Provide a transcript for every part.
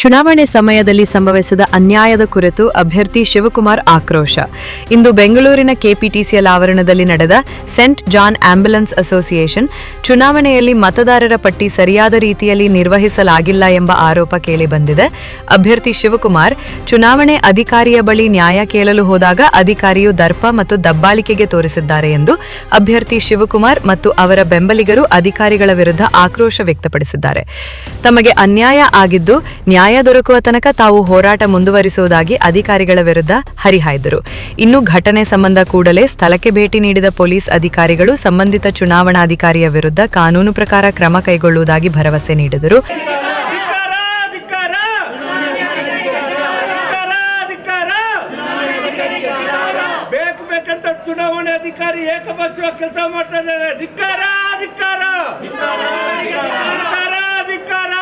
ಚುನಾವಣೆ ಸಮಯದಲ್ಲಿ ಸಂಭವಿಸಿದ ಅನ್ಯಾಯದ ಕುರಿತು ಅಭ್ಯರ್ಥಿ ಶಿವಕುಮಾರ್ ಆಕ್ರೋಶ. ಇಂದು ಬೆಂಗಳೂರಿನ ಕೆಪಿಟಿಸಿಎಲ್ ಆವರಣದಲ್ಲಿ ನಡೆದ ಸೆಂಟ್ ಜಾನ್ ಆಂಬ್ಯುಲೆನ್ಸ್ ಅಸೋಸಿಯೇಷನ್ ಚುನಾವಣೆಯಲ್ಲಿ ಮತದಾರರ ಪಟ್ಟಿ ಸರಿಯಾದ ರೀತಿಯಲ್ಲಿ ನಿರ್ವಹಿಸಲಾಗಿಲ್ಲ ಎಂಬ ಆರೋಪ ಕೇಳಿಬಂದಿದೆ. ಅಭ್ಯರ್ಥಿ ಶಿವಕುಮಾರ್ ಚುನಾವಣೆ ಅಧಿಕಾರಿಯ ಬಳಿ ನ್ಯಾಯ ಕೇಳಲು ಹೋದಾಗ ಅಧಿಕಾರಿಯು ದರ್ಪ ಮತ್ತು ದಬ್ಬಾಳಿಕೆಗೆ ತೋರಿಸಿದ್ದಾರೆ ಎಂದು ಅಭ್ಯರ್ಥಿ ಶಿವಕುಮಾರ್ ಮತ್ತು ಅವರ ಬೆಂಬಲಿಗರು ಅಧಿಕಾರಿಗಳ ವಿರುದ್ಧ ಆಕ್ರೋಶ ವ್ಯಕ್ತಪಡಿಸಿದ್ದಾರೆ. ತಮಗೆ ಅನ್ಯಾಯ ಆಗಿದ್ದು ದೊರಕುವ ತನಕ ತಾವು ಹೋರಾಟ ಮುಂದುವರಿಸುವುದಾಗಿ ಅಧಿಕಾರಿಗಳ ವಿರುದ್ಧ ಹರಿಹಾಯ್ದರು. ಇನ್ನು ಘಟನೆ ಸಂಬಂಧ ಕೂಡಲೇ ಸ್ಥಳಕ್ಕೆ ಭೇಟಿ ನೀಡಿದ ಪೊಲೀಸ್ ಅಧಿಕಾರಿಗಳು ಸಂಬಂಧಿತ ಚುನಾವಣಾಧಿಕಾರಿಯ ವಿರುದ್ಧ ಕಾನೂನು ಪ್ರಕಾರ ಕ್ರಮ ಕೈಗೊಳ್ಳುವುದಾಗಿ ಭರವಸೆ ನೀಡಿದರು. ಚುನಾವಣೆ ಏಕಪಕ್ಷವಾಗಿ ಕೆಲಸ ಮಾಡ್ತಾ ಇದ್ದಾರೆ. ಧಿಕ್ಕಾರ ಧಿಕ್ಕಾರ. ಧಿಕ್ಕಾರ ಧಿಕ್ಕಾರ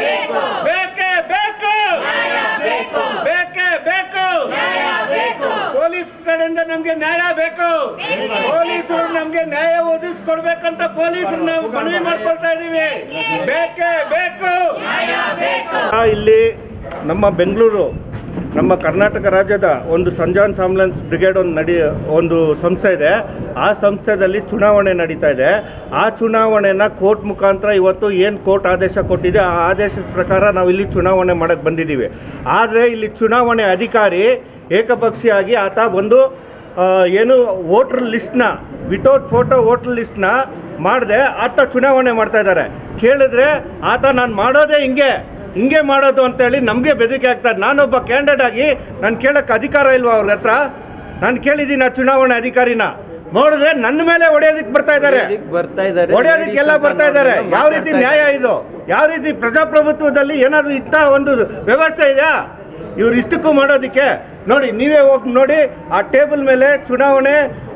ಬೇಕು ಬೇಕೇ ಬೇಕು ಬೇಕೇ ಬೇಕು ಪೊಲೀಸ್ ಕಡೆಯಿಂದ ನಮ್ಗೆ ನ್ಯಾಯ ಬೇಕು ಪೊಲೀಸರು ನಮ್ಗೆ ನ್ಯಾಯ ಒದಗಿಸ್ಕೊಡ್ಬೇಕಂತ ಪೊಲೀಸರು ನಾವು ಮನವಿ ಮಾಡ್ಕೊಳ್ತಾ ಇದೀವಿ. ಬೇಕೇ ಬೇಕು. ಇಲ್ಲಿ ನಮ್ಮ ಬೆಂಗಳೂರು, ನಮ್ಮ ಕರ್ನಾಟಕ ರಾಜ್ಯದ ಒಂದು ಸಂಜಾನ್ ಆಂಬುಲೆನ್ಸ್ ಬ್ರಿಗೇಡ್ ಒಂದು ನಡಿ, ಒಂದು ಸಂಸ್ಥೆ ಇದೆ. ಆ ಸಂಸ್ಥೆಯಲ್ಲಿ ಚುನಾವಣೆ ನಡೀತಾ ಇದೆ. ಆ ಚುನಾವಣೆನ ಕೋರ್ಟ್ ಮುಖಾಂತರ ಇವತ್ತು ಏನು ಕೋರ್ಟ್ ಆದೇಶ ಕೊಟ್ಟಿದೆ, ಆ ಆದೇಶದ ಪ್ರಕಾರ ನಾವು ಇಲ್ಲಿ ಚುನಾವಣೆ ಮಾಡೋಕ್ಕೆ ಬಂದಿದ್ದೀವಿ. ಆದರೆ ಇಲ್ಲಿ ಚುನಾವಣೆ ಅಧಿಕಾರಿ ಏಕಪಕ್ಷೀಯಾಗಿ ಆತ ಒಂದು ಏನು ವೋಟ್ರ್ ಲಿಸ್ಟ್ನ ವಿತೌಟ್ ಫೋಟೋ ವೋಟ್ರ್ ಲಿಸ್ಟ್ನ ಮಾಡಿದೆ ಆತ ಚುನಾವಣೆ ಮಾಡ್ತಾ ಇದ್ದಾರೆ. ಕೇಳಿದ್ರೆ ಆತ ನಾನು ಮಾಡೋದೇ ಹಿಂಗೆ ಹಿಂಗೆ ಮಾಡೋದು ಅಂತೇಳಿ ನಮಗೆ ಬೆದರಿಕೆ ಆಗ್ತದೆ ನಾನೊಬ್ಬ ಕ್ಯಾಂಡಿಡೇಟ್ ಆಗಿ ನಾನು ಕೇಳೋಕ್ಕೆ ಅಧಿಕಾರ ಇಲ್ವಾ ಅವ್ರ ಹತ್ರ? ನಾನು ಕೇಳಿದ್ದೀನಿ ಆ ಚುನಾವಣೆ ಅಧಿಕಾರಿನ. ನೋಡಿದ್ರೆ ನನ್ನ ಮೇಲೆ ಹೊಡೆಯೋದಕ್ಕೆ ಬರ್ತಾ ಇದ್ದಾರೆ. ಬರ್ತಾ ಇದ್ದಾರೆ. ಹೊಡೆಯೋದಕ್ಕೆಲ್ಲ ಬರ್ತಾ ಇದ್ದಾರೆ. ಯಾವ ರೀತಿ ನ್ಯಾಯ ಇದು? ಯಾವ ರೀತಿ ಪ್ರಜಾಪ್ರಭುತ್ವದಲ್ಲಿ ಏನಾದರೂ ಇಂಥ ಒಂದು ವ್ಯವಸ್ಥೆ ಇದೆಯಾ? ಇವ್ರು ಇಷ್ಟಕ್ಕೂ ಮಾಡೋದಕ್ಕೆ ನೋಡಿ, ನೀವೇ ಹೋಗಿ ನೋಡಿ, ಆ ಟೇಬಲ್ ಮೇಲೆ ಚುನಾವಣೆ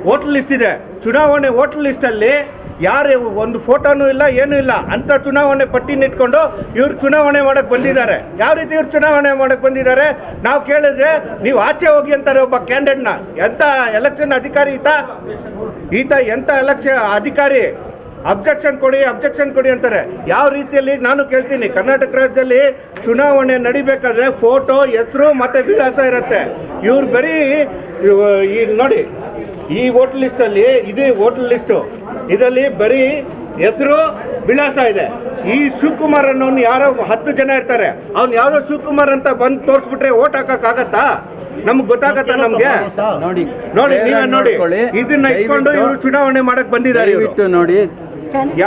ವೋಟರ್ ಲಿಸ್ಟ್ ಇದೆ. ಚುನಾವಣೆ ವೋಟರ್ ಲಿಸ್ಟಲ್ಲಿ ಯಾರು ಒಂದು ಫೋಟೋನೂ ಇಲ್ಲ, ಏನೂ ಇಲ್ಲ, ಅಂತ ಚುನಾವಣೆ ಪಟ್ಟಿನ ಇಟ್ಕೊಂಡು ಇವ್ರು ಚುನಾವಣೆ ಮಾಡಕ್ಕೆ ಬಂದಿದ್ದಾರೆ. ಯಾವ ರೀತಿ ಇವ್ರು ಚುನಾವಣೆ ಮಾಡಕ್ಕೆ ಬಂದಿದ್ದಾರೆ? ನಾವು ಕೇಳಿದ್ರೆ ನೀವು ಆಚೆ ಹೋಗಿ ಅಂತಾರೆ ಒಬ್ಬ ಕ್ಯಾಂಡಿಡೇಟ್ನ ಎಂಥ ಎಲೆಕ್ಷನ್ ಅಧಿಕಾರಿ ಈತ? ಈತ ಎಂಥ ಎಲೆಕ್ಷನ್ ಅಧಿಕಾರಿ? ಅಬ್ಜೆಕ್ಷನ್ ಕೊಡಿ ಅಬ್ಜೆಕ್ಷನ್ ಕೊಡಿ ಅಂತಾರೆ. ಯಾವ ರೀತಿಯಲ್ಲಿ ನಾನು ಕೇಳ್ತೀನಿ ಕರ್ನಾಟಕ ರಾಜ್ಯದಲ್ಲಿ ಚುನಾವಣೆ ನಡಿಬೇಕಾದ್ರೆ ಫೋಟೋ ಹೆಸರು ಮತ್ತೆ ವಿಳಾಸ ಇರುತ್ತೆ. ಇವ್ರು ಬರೀ ಈ ನೋಡಿ ಈ ವೋಟರ್ ಲಿಸ್ಟಲ್ಲಿ ಇದೇ ವೋಟ್ ಲಿಸ್ಟು ಇದರಲ್ಲಿ ಬರೀ ಹೆಸರು ವಿಳಾಸ ಇದೆ. ಈ ಶಿವಕುಮಾರ್ ಅನ್ನೋನು ಯಾರೋ ಹತ್ತು ಜನ ಇರ್ತಾರೆ. ಅವ್ನು ಯಾವುದೋ ಶಿವಕುಮಾರ್ ಅಂತ ಬಂದು ತೋರಿಸ್ಬಿಟ್ರೆ ಓಟ್ ಹಾಕಕ್ಕಾಗತ್ತಾ? ನಮ್ಗೆ ಗೊತ್ತಾಗತ್ತಾ ನಮ್ಗೆ ನೋಡಿ ನೋಡಿ ನೀವೇ ನೋಡಿ. ಇದನ್ನ ಇಟ್ಕೊಂಡು ಇವರು ಚುನಾವಣೆ ಮಾಡಕ್ ಬಂದಿದ್ದಾರೆ ಇವರು. ನೋಡಿ.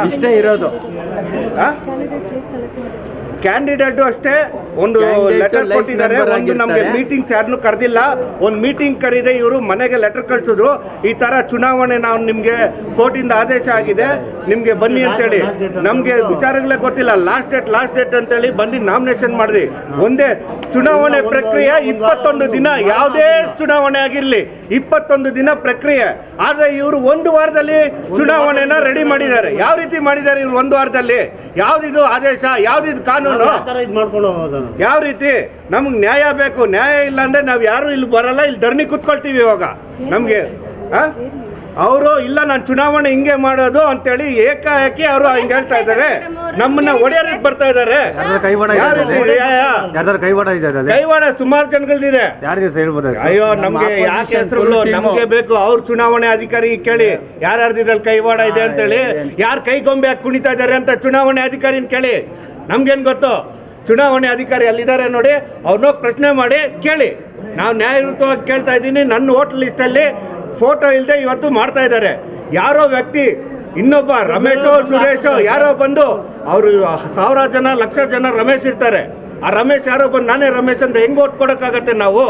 ಇಷ್ಟೇ ಇರೋದು. ಕ್ಯಾಂಡಿಡೇಟ್ ಅಷ್ಟೇ ಒಂದು ಲೆಟರ್ ಕೊಟ್ಟಿದ್ದಾರೆ ಒಂದು ನಮಗೆ. ಮೀಟಿಂಗ್ಸ್ ಯಾರನ್ನೂ ಕರೆದಿಲ್ಲ. ಒಂದು ಮೀಟಿಂಗ್ ಕರೀದೆ ಇವರು ಮನೆಗೆ ಲೆಟರ್ ಕಳಿಸಿದ್ರು. ಈ ತರ ಚುನಾವಣೆ ನಾವು ನಿಮಗೆ ಕೋರ್ಟಿಂದ ಆದೇಶ ಆಗಿದೆ. ನಿಮಗೆ ಬನ್ನಿ ಅಂತೇಳಿ. ನಮಗೆ ವಿಚಾರಗಳೇ ಗೊತ್ತಿಲ್ಲ. ಲಾಸ್ಟ್ ಡೇಟ್ ಲಾಸ್ಟ್ ಡೇಟ್ ಅಂತೇಳಿ ಬಂದು ನಾಮಿನೇಷನ್ ಮಾಡಿರಿ. ಒಂದೇ ಚುನಾವಣೆ ಪ್ರಕ್ರಿಯೆ ಇಪ್ಪತ್ತೊಂದು ದಿನ ಯಾವುದೇ ಚುನಾವಣೆ ಆಗಿರಲಿ ಇಪ್ಪತ್ತೊಂದು ದಿನ ಪ್ರಕ್ರಿಯೆ. ಆದರೆ ಇವರು ಒಂದು ವಾರದಲ್ಲಿ ಚುನಾವಣೆನ ರೆಡಿ ಮಾಡಿದ್ದಾರೆ. ಯಾವ ರೀತಿ ಮಾಡಿದ್ದಾರೆ ಇವ್ರು ಒಂದು ವಾರದಲ್ಲಿ? ಯಾವ್ದಿದು ಆದೇಶ ಯಾವುದಿದು ಕಾನೂನು? ಯಾವ ರೀತಿ? ನಮ್ಗೆ ನ್ಯಾಯ ಬೇಕು. ನ್ಯಾಯ ಇಲ್ಲ ಅಂದ್ರೆ ನಾವು ಯಾರು ಇಲ್ಲಿ ಬರಲ್ಲ ಇಲ್ಲಿ ಧರಣಿ ಕುತ್ಕೊಳ್ತೀವಿ ಇವಾಗ. ನಮ್ಗೆ ಅವರು ಇಲ್ಲ ನಾನು ಚುನಾವಣೆ ಹಿಂಗೆ ಮಾಡೋದು ಅಂತೇಳಿ ಏಕಾಏಕಿ ಅವರು ಹಿಂಗೆ ಹೇಳ್ತಾ ಇದ್ದಾರೆ. ನಮ್ಮನ್ನ ಒಡೆಯರ್ ಬರ್ತಾ ಇದ್ದಾರೆ. ಕೈವಾಡ ಕೈವಾಡ ಇದೆ ಕೈವಾಡ ಸುಮಾರು ಜನಗಳಿದೆ ಅಯ್ಯೋ ನಮ್ಗೆ ಯಾಕೆ ಹೆಸರುಗಳು ನಮ್ಗೆ ಬೇಕು? ಅವ್ರ ಚುನಾವಣೆ ಅಧಿಕಾರಿ ಕೇಳಿ ಯಾರ್ಯಾರ್ದಿದ್ರಲ್ಲಿ ಕೈವಾಡ ಇದೆ ಅಂತೇಳಿ ಯಾರು ಕೈಗೊಂಬೆ ಹಾಕಿ ಕುಣಿತಾ ಇದ್ದಾರೆ ಅಂತ ಚುನಾವಣೆ ಅಧಿಕಾರಿನ ಕೇಳಿ. ನಮ್ಗೇನ್ ಗೊತ್ತು? ಚುನಾವಣೆ ಅಧಿಕಾರಿ ಅಲ್ಲಿದ್ದಾರೆ ನೋಡಿ ಅವ್ರನ್ನ ಪ್ರಶ್ನೆ ಮಾಡಿ ಕೇಳಿ. ನಾವು ನ್ಯಾಯಯುತವಾಗಿ ಕೇಳ್ತಾ ಇದ್ದೀನಿ, ನನ್ನ ಹೋಟೆಲ್ ಲಿಸ್ಟಲ್ಲಿ ಫೋಟೋ ಇಲ್ಲದೆ ಇವತ್ತು ಮಾಡ್ತಾ ಇದ್ದಾರೆ. ಯಾರೋ ವ್ಯಕ್ತಿ, ಇನ್ನೊಬ್ಬ ರಮೇಶೋ, ಸುರೇಶೋ, ಯಾರೋ ಬಂದು ಅವರು ಸಾವಿರ ಜನ, ಲಕ್ಷ ಜನ ರಮೇಶ್ ಇರ್ತಾರೆ. ಆ ರಮೇಶ್ ಯಾರೋ ಬಂದು, ನಾನೇ ರಮೇಶ್ ಅಂತ ಹೆಂಗ್ ಓಟ್ ಕೊಡೋಕ್ಕಾಗತ್ತೆ ನಾವು?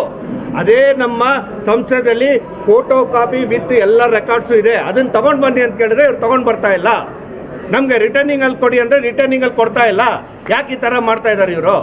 ಅದೇ ನಮ್ಮ ಸಂಸ್ಥೆದಲ್ಲಿ ಫೋಟೋ ಕಾಪಿ ವಿತ್ ಎಲ್ಲ ರೆಕಾರ್ಡ್ಸು ಇದೆ. ಅದನ್ನ ತಗೊಂಡ್ ಬನ್ನಿ ಅಂತ ಕೇಳಿದ್ರೆ ಇವ್ರು ತಗೊಂಡ್ ಬರ್ತಾ ಇಲ್ಲ. ನಮ್ಗೆ ರಿಟರ್ನಿಂಗ್ ಅಲ್ಲಿ ಕೊಡಿ ಅಂದ್ರೆ ರಿಟರ್ನಿಂಗ್ ಅಲ್ಲಿ ಕೊಡ್ತಾ ಇಲ್ಲ. ಯಾಕೆ ಈ ತರ ಮಾಡ್ತಾ ಇದ್ದಾರೆ ಇವರು?